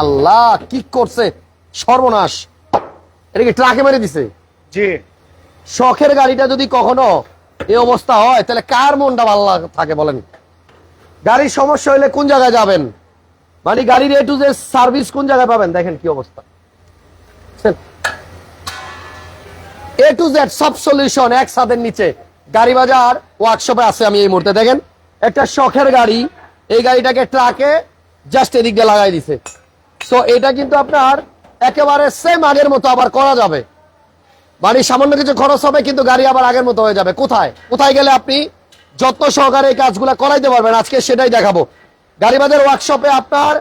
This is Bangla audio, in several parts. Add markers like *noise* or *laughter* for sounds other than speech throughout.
আল্লাহ কি করছে? সর্বনাশ। এটা কি ট্রাকে মেরে দিছে। জি। শখের গাড়িটা যদি কখনো এই অবস্থা হয় তাহলে কার মনটা ভালো থাকে বলেন? গাড়ির সমস্যা হলে কোন জায়গায় যাবেন? মানে গাড়ির এ টু জে সার্ভিস কোন জায়গায় পাবেন? দেখেন কি অবস্থা। এ টু জেড সব সলিউশন এক ছাদের নিচে। গাড়ি বাজার ওয়ার্কশপে আছে আমি এই মুহূর্তে দেখেন। একটা শখের গাড়ি এই গাড়িটাকে ট্রাকে জাস্ট এদিক দিয়ে লাগাই দিছে। সো এটা কিন্তু আপনার একেবারে সেম আগের মতো আবার করা যাবে। মানে সামান্য কিছু খরচ হবে কিন্তু গাড়ি আবার আগের মতো হয়ে যাবে। কোথায়? কোথায় গেলে আপনি যত্ন সহকারে এই কাজগুলো করাইতে পারবেন? আজকে সেটাই দেখাবো। গাড়ি বাজার ওয়ার্কশপে আপনার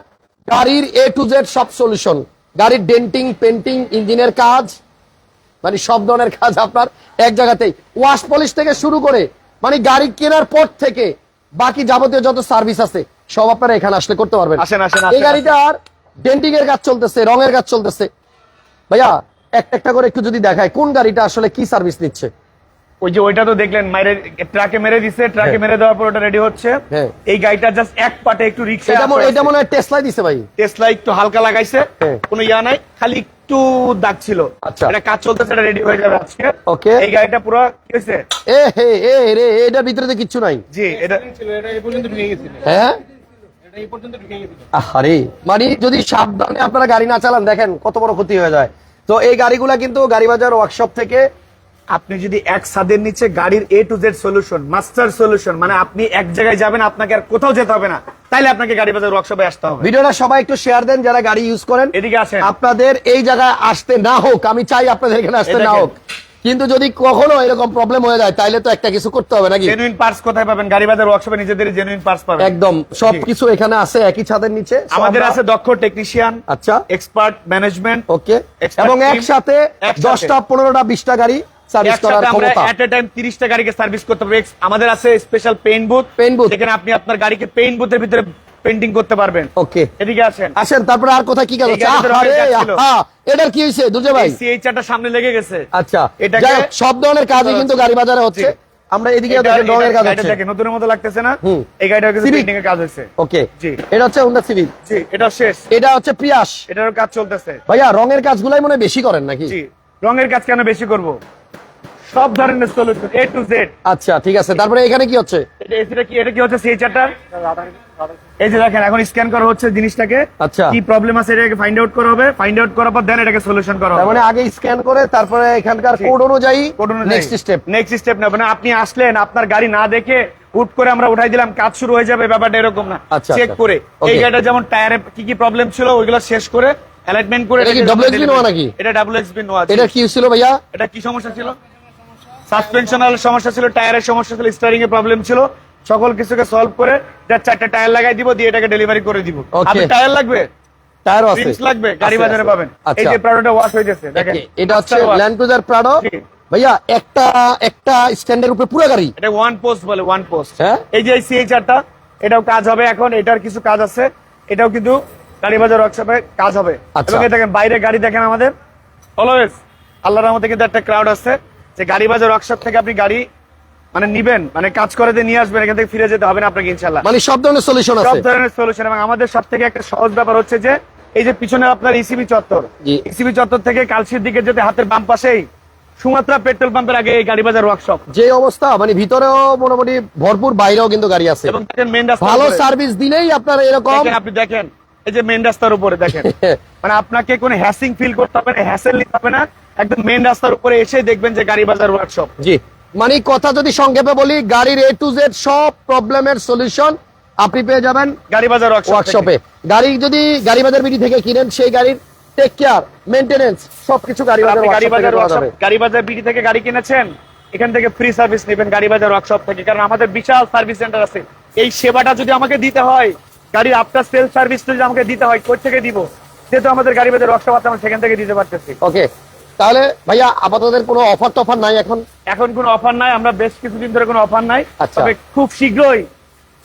গাড়ির এ টু জেড সব সলিউশন গাড়ির ডেন্টিং পেন্টিং ইঞ্জিনের কাজ মানে সব ধরনের কাজ আপনার এক জায়গাতেই। ওয়াশ পলিশ থেকে শুরু করে মানে গাড়ি কেনার পর থেকে বাকি যাবতীয় যত সার্ভিস আছে সব আপনারা এখানে আসলে করতে পারবেন। আসেন, আসেন, এই গাড়িটার ডেন্টিং এর কাজ চলতেছে রঙের কাজ চলতেছে। ভাইয়া একটা একটা করে একটু যদি দেখায় কোন গাড়িটা আসলে কি সার্ভিস নিচ্ছে? ওই যে ওইটা তো দেখলেন মাইরে ট্রাকে মেরে দিছে ট্রাকে হ্যাঁ। মেরে দেওয়ার পর ওটা রেডি হচ্ছে। হ্যাঁ। এই গাড়িটা জাস্ট এক পাটে একটু রিক্সা এটা মনে- এটা মনে হয় টেসলাই দিছে ভাই। টেসলা একটু হালকা লাগাইছে হ্যাঁ। কোনো ইয়া নাই খালি একটু দাগ ছিল। আচ্ছা। এটা কাজ চলতেছে এটা রেডি হয়ে যাবে আজকে। Okay. এই গাড়িটা পুরো কি হয়েছে? এ হে এ রে এটার ভিতরে তো কিচ্ছু নাই। জি এটা ছিল এটা এই পর্যন্ত ঢুকে গেছিল হ্যাঁ? আরে মানে যদি সাবধানে আপনারা গাড়ি না চালান দেখেন কত বড় ক্ষতি হয়ে যায়। তো এই গাড়িগুলা কিন্তু গাড়ি বাজার ওয়ার্কশপ থেকে আপনি যদি এক ছাদের নিচে গাড়ির A to Z solution master solution মানে আপনি এক জায়গায় যাবেন আপনাকে আর কোথাও যেতে হবে না। তাইলে আপনাকে গাড়ি বাজার ওয়ার্কশপে আসতে হবে। ভিডিওটা সবাই একটু শেয়ার দেন যারা গাড়ি ইউজ করেন। এদিকে আসেন। আপনাদের এই জায়গায় আসতে না হোক আমি চাই আপনাদের এখানে আসতে না হোক। কিন্তু যদি কখনো এরকম প্রবলেম হয়ে যায় তাইলে তো একটা কিছু করতে হবে নাকি? জেনুইন পার্টস কোথায় পাবেন? গাড়ি বাজার ওয়ার্কশপে নিজেদের জেনুইন পার্টস পাবেন। একদম সবকিছু এখানে আছে একই ছাদের নিচে। আমাদের আছে দক্ষ টেকনিশিয়ান আচ্ছা। Expert management okay. এবং একসাথে একসাথে। দশটা পনেরোটা বিশটা গাড়ি সার্ভিস করার ক্ষমতা। এট এ টাইম তিরিশটা গাড়িকে সার্ভিস করতে পারব। আমাদের আছে special paint booth Paint booth। যেখানে আপনি আপনার গাড়িকে পেইন্ট বুথের ভিতরে পেন্টিং করতে পারবেন। ওকে। এদিকে আসেন। আসেন তারপরে আর কোথায় কি এই কাজ। এটার কি হয়েছে? দুজে ভাই। সিএইচআরটা সামনে লেগে গেছে। আচ্ছা হোক, সব ধরনের কাজই কিন্তু গাড়ি বাজারে হচ্ছে। আমরা এদিকে এটা- দেখেন রঙের এটা- কাজ হচ্ছে। দেখেন, নতুনের মতো লাগতেছে না? এই পেন্টিং এর কাজ ওকে। জি। এটা হচ্ছে হুন্ডা সিভিক জি এটা শেষ। এটা হচ্ছে প্রিয়াস এটারও কাজ চলতেছে। ভাইয়া রঙের কাজগুলাই মনে বেশি করেন নাকি? জি রঙের কাজ কেন বেশি করব? সব ধরনের সলিউশন এ টু জেড আচ্ছা ঠিক আছে। তারপরে এখানে কি হচ্ছে? এটা এটা কি এটা কি হচ্ছে সিএইচআরটা এই যে দেখেন এখন স্ক্যান করা হচ্ছে জিনিসটাকে। আচ্ছা। কি প্রবলেম আছে এটাকে ফাইন্ড আউট করা হবে? ফাইন্ড আউট করার পর দেন এটাকে সলিউশন করা হবে। মানে আগে স্ক্যান করে তারপরে এখানকার কোড অনুযায়ী code. Next step next step না আপনি আসলেন আপনার গাড়ি না দেখে হুট করে আমরা উঠাই দিলাম কাজ শুরু হয়ে যাবে ব্যাপারটা এরকম না। আচ্ছা, চেক আচ্ছা। করে। এই গাড়িটা যেমন টায়ারে কি কি প্রবলেম ছিল ওইগুলো শেষ করে অ্যালাইনমেন্ট করে এটা কি WXB delivery- নোয়া নাকি? এটা ডাবল এক্সবি নোয়া এটা কি ছিল ভাইয়া? এটা কি সমস্যা ছিল? সাসপেনশনাল সমস্যা ছিল টায়ারের সমস্যা ছিল স্টারিং এর প্রবলেম ছিল। সকল কিছুকে সলভ করে যার চারটা টায়ার লাগাই দিব দিয়ে এটাকে ডেলিভারি করে দিব। আপনি টায়ার লাগবে? টায়ারও আছে। লাগবে? গাড়ি বাজারে পাবেন। এই আচ্ছা। যে প্রোডাক্টটা ওয়াশ হয়ে যাচ্ছে দেখেন। এটা হচ্ছে ল্যান্ড ক্রুজার প্রাডো ভাইয়া একটা একটা স্ট্যান্ডের উপরে পুরো গাড়ি? এটা ওয়ান পোস্ট বলে ওয়ান পোস্ট হ্যাঁ? এই যে সিএইচআরটা এটাও কাজ হবে এখন এটার কিছু কাজ আছে। এটাও কিন্তু গাড়ি বাজার ওয়ার্কশপে কাজ হবে। আচ্ছা। এবং দেখেন বাইরে গাড়ি দেখেন আমাদের। অলওয়েজ আল্লাহর রহমতে কিন্তু একটা ক্রাউড আছে। যে গাড়ি বাজার ওয়ার্কশপ থেকে আপনি গাড়ি মানে নিবেন মানে কাজ করে দিয়ে নিয়ে আসবেন এখান থেকে ফিরে যেতে হবে না আপনাকে ইনশাল্লাহ মানে সব ধরনের সলিউশন আছে। সব ধরনের সলিউশন এবং আমাদের সব থেকে একটা সহজ ব্যাপার হচ্ছে যে এই যে পিছনে আপনার ইসিবি চত্বর ইসিবি চত্বর থেকে কালসির দিকে যেতে হাতের বাম পাশেই সুমাত্রা পেট্রোল পাম্পের আগে এই গাড়ি বাজার ওয়ার্কশপ যে অবস্থা মানে ভিতরেও মোটামুটি ভরপুর বাইরেও কিন্তু গাড়ি আছে। এবং মেন রাস্তা ভালো সার্ভিস দিলেই আপনার এরকম আপনি দেখেন এই যে মেন রাস্তার উপরে দেখেন। *laughs* মানে আপনাকে কোনো হ্যাসিং ফিল করতে হবে না হ্যাসেল নিতে হবে না। একদম মেন রাস্তার উপরে এসে দেখবেন যে গাড়ি বাজার ওয়ার্কশপ জি। মানে কথা যদি সংক্ষেপে বলি গাড়ির এ টু জেড সব প্রবলেমের সলিউশন আপনি পেয়ে যাবেন গাড়ি বাজার ওয়ার্কশপে গাড়ি যদি গাড়ি বাজার বিডি থেকে কিনেন সেই গাড়ির টেক কেয়ার মেনটেনেন্স সবকিছু গাড়ি বাজার গাড়ি বাজার ওয়ার্কশপ গাড়ি বাজার বিডি থেকে গাড়ি কিনেছেন এখান থেকে ফ্রি সার্ভিস নেবেন গাড়ি বাজার ওয়ার্কশপ থেকে কারণ আমাদের বিশাল সার্ভিস সেন্টার আছে। এই সেবাটা যদি আমাকে দিতে হয় গাড়ির আফটার সেল সার্ভিস যদি আমাকে দিতে হয় কোথা থেকে দিব? যেহেতু আমাদের গাড়ি বাজার ওয়ার্কশপ আছে আমরা সেখান থেকে দিতে পারতেছি। ওকে তাহলে ভাইয়া আপাতত কোনো অফার টফার নাই এখন? এখন কোনো অফার নাই আমরা বেশ কিছুদিন ধরে কোনো অফার নাই। আচ্ছা। তবে খুব শীঘ্রই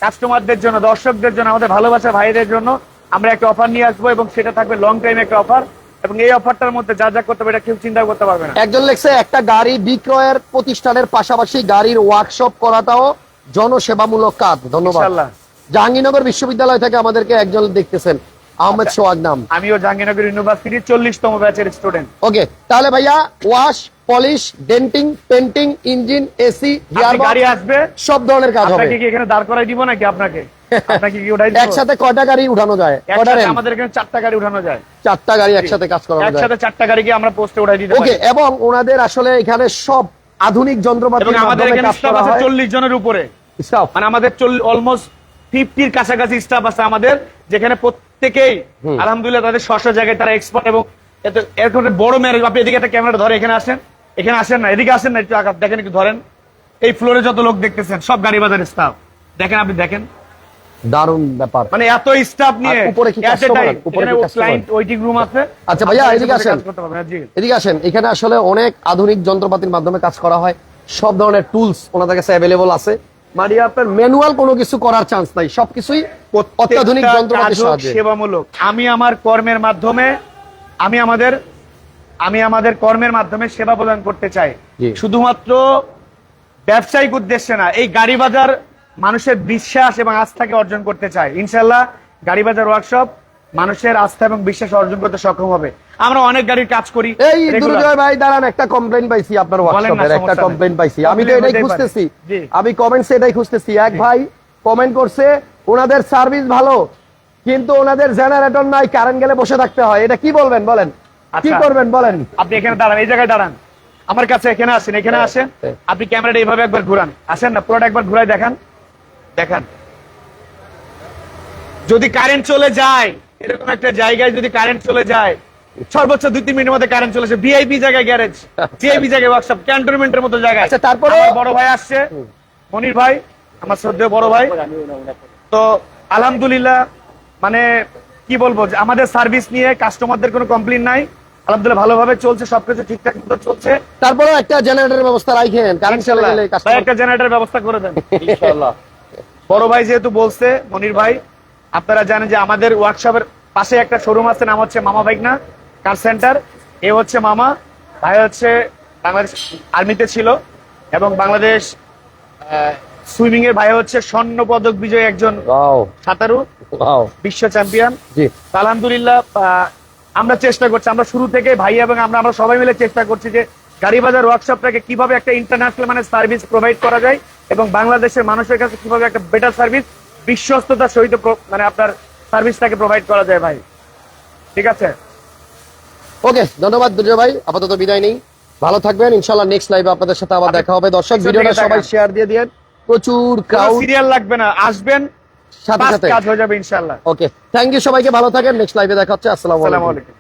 কাস্টমারদের জন্য দর্শকদের জন্য আমাদের ভালোবাসা ভাইদের জন্য আমরা একটা অফার নিয়ে আসব এবং সেটা থাকবে লং টাইম একটা অফার এবং এই অফারটার মধ্যে যা যা করতে হবে এটা কেউ চিন্তা করতে পারবে না। একজন লেখছে একটা গাড়ি বিক্রয়ের প্রতিষ্ঠানের পাশাপাশি গাড়ির ওয়ার্কশপ করাটাও জনসেবামূলক কাজ। ধন্যবাদ। ইনশাআল্লাহ। জাহাঙ্গীরনগর বিশ্ববিদ্যালয় থেকে আমাদেরকে একজন দেখতেছেন। আহমেদ সোহাগ নাম। আমিও জাহাঙ্গীরনগর ইউনিভার্সিটির চল্লিশতম ব্যাচের স্টুডেন্ট ওকে তাহলে ভাইয়া wash polish denting painting engine AC গাড়ি আসবে? সব ধরনের কাজ হবে। আপনাকে কি এখানে দাঁড় করাই দিব নাকি আপনাকে? *laughs* কি একসাথে কয়টা গাড়ি উঠানো যায়? কয়টা আমাদের এখানে চারটা গাড়ি উঠানো যায়। চারটা গাড়ি একসাথে কাজ করানো যায়। একসাথে চারটা গাড়িকে আমরা পোস্টে উঠাই দিতে ওকে এবং ওনাদের আসলে এখানে সব আধুনিক যন্ত্রপাতি আমাদের এখানে স্টাফ আছে চল্লিশ জনের উপরে। স্টাফ মানে আমাদের অলমোস্ট ফিফটির কাছাকাছি স্টাফ আছে আমাদের যেখানে প্রত্যেকেই আলহামদুলিল্লাহ তাদের স্ব জায়গায় তারা এক্সপার্ট এবং এত এরকম বড় ম্যারেজ আপনি এদিকে একটা ক্যামেরা ধরে এখানে আসেন। এখানে আসেন না এদিকে আসেন না একটু আঘাত দেখেন একটু ধরেন। এই ফ্লোরে যত লোক দেখতেছেন সব গাড়ি বাজার স্টাফ দেখেন আপনি দেখেন। দারুণ ব্যাপার। মানে এত স্টাফ নিয়ে উপরে কি at a customer? time, উপরে কি ক্লায়েন্ট ওয়েটিং রুম আছে। আচ্ছা ভাইয়া, এদিকে আসেন। হ্যাঁ। এদিকে আসেন। এখানে আসলে অনেক আধুনিক যন্ত্রপাতির মাধ্যমে কাজ করা হয়। সব ধরনের টুলস ওনাদের কাছে অ্যাভেলেবল আছে। মানে আপনার ম্যানুয়াল কোনো কিছু করার চান্স নাই সবকিছুই অত্যাধুনিক যন্ত্রপাতির সাহায্যে। সেবামূলক। আমি আমার কর্মের মাধ্যমে আমি আমাদের আমি আমাদের কর্মের মাধ্যমে সেবা প্রদান করতে চাই। শুধুমাত্র ব্যবসায়িক উদ্দেশ্যে না এই গাড়ি বাজার মানুষের বিশ্বাস এবং আস্থাকে অর্জন করতে চাই। ইনশাল্লাহ গাড়ি বাজার ওয়ার্কশপ মানুষের আস্থা এবং বিশ্বাস অর্জন করতে সক্ষম হবে। আমরা অনেক গাড়ির কাজ করি এই দুর্জয় ভাই দাঁড়ান একটা কমপ্লেন পাইছি আপনার হোয়াটসঅ্যাপের একটা কমপ্লেন পাইছি। আমি তো এটাই খুঁজতেছি। আমি কমেন্টস এটাই খুঁজতেছি। এক ভাই কমেন্ট করছে ওনাদের সার্ভিস ভালো কিন্তু ওনাদের জেনারেটর নাই কারেন্ট গেলে বসে থাকতে হয়। এটা কি বলবেন? বলেন। কি আচ্ছা। করবেন? বলেন। আপনি এখানে দাঁড়ান এই জায়গায় দাঁড়ান। আমার কাছে এখানে আসেন এখানে হ্যাঁ, আসেন। হ্যাঁ। আপনি ক্যামেরাটা এইভাবে একবার ঘুরান। আসেন না পুরোটা একবার ঘুরাই দেখান। দেখান। যদি কারেন্ট চলে যায় এরকম একটা জায়গায় যদি কারেন্ট চলে যায় সর্বোচ্চ দুই তিন মিনিটের মধ্যে কারেন্ট চলেছে ভিআইপি জায়গায় গ্যারেজ ভিআইপি জায়গায় ওয়ার্কশপ ক্যান্টনমেন্টের মতো জায়গায়। আচ্ছা, তারপরে- বড় ভাই আসছে মনির ভাই আমার শ্রদ্ধেয় বড় ভাই। তো আলহামদুলিল্লাহ মানে কি বলব যে আমাদের সার্ভিস নিয়ে কাস্টমারদের কোনো কমপ্লেন নাই। আলহামদুলিল্লাহ ভালোভাবে চলছে সবকিছু ঠিকঠাক মতো চলছে। তারপরে একটা জেনারেটরের ব্যবস্থা রাখেন কারেন্ট চলে গেলে একটা জেনারেটর ব্যবস্থা করে দেন। ইনশাআল্লাহ বড় ভাই যেহেতু বলছে মনির ভাই আপনারা জানেন যে আমাদের ওয়ার্কশপের পাশে একটা শোরুম আছে নাম হচ্ছে মামা বাইকনা কার সেন্টার এ হচ্ছে মামা ভাই হচ্ছে বাংলাদেশ আর্মিতে ছিল এবং বাংলাদেশ সুইমিং এর ভাই হচ্ছে স্বর্ণ পদক বিজয়ী একজন সাঁতারু বিশ্ব চ্যাম্পিয়ন আলহামদুলিল্লাহ আহ, আমরা চেষ্টা করছি আমরা শুরু থেকে ভাই এবং আমরা আমরা সবাই মিলে চেষ্টা করছি যে গাড়ি বাজার ওয়ার্কশপটাকে কীভাবে একটা ইন্টারন্যাশনাল মানে সার্ভিস প্রোভাইড করা যায় এবং বাংলাদেশের মানুষের কাছে কীভাবে একটা বেটার সার্ভিস বিশ্বস্ততার সহিত মানে আপনার সার্ভিসটাকে প্রোভাইড করা যায় ভাই। ঠিক আছে? ওকে ধন্যবাদ দুর্জয় ভাই। আপাতত বিদায় নেই। ভালো থাকবেন। ইনশাল্লাহ নেক্সট লাইভে আপনাদের সাথে আবার দেখা হবে। দর্শক ভিডিওটা সবাই শেয়ার দিয়ে দিন প্রচুর ক্রাউড সিরিয়াল লাগবে না। আসবেন সাথে সাথে। কাজ হয়ে যাবে ইনশাল্লাহ ওকে থ্যাংক ইউ সবাইকে। ভালো থাকেন। নেক্সট লাইভে দেখা হচ্ছে। আসসালামু আলাইকুম।